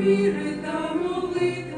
віри та молитви.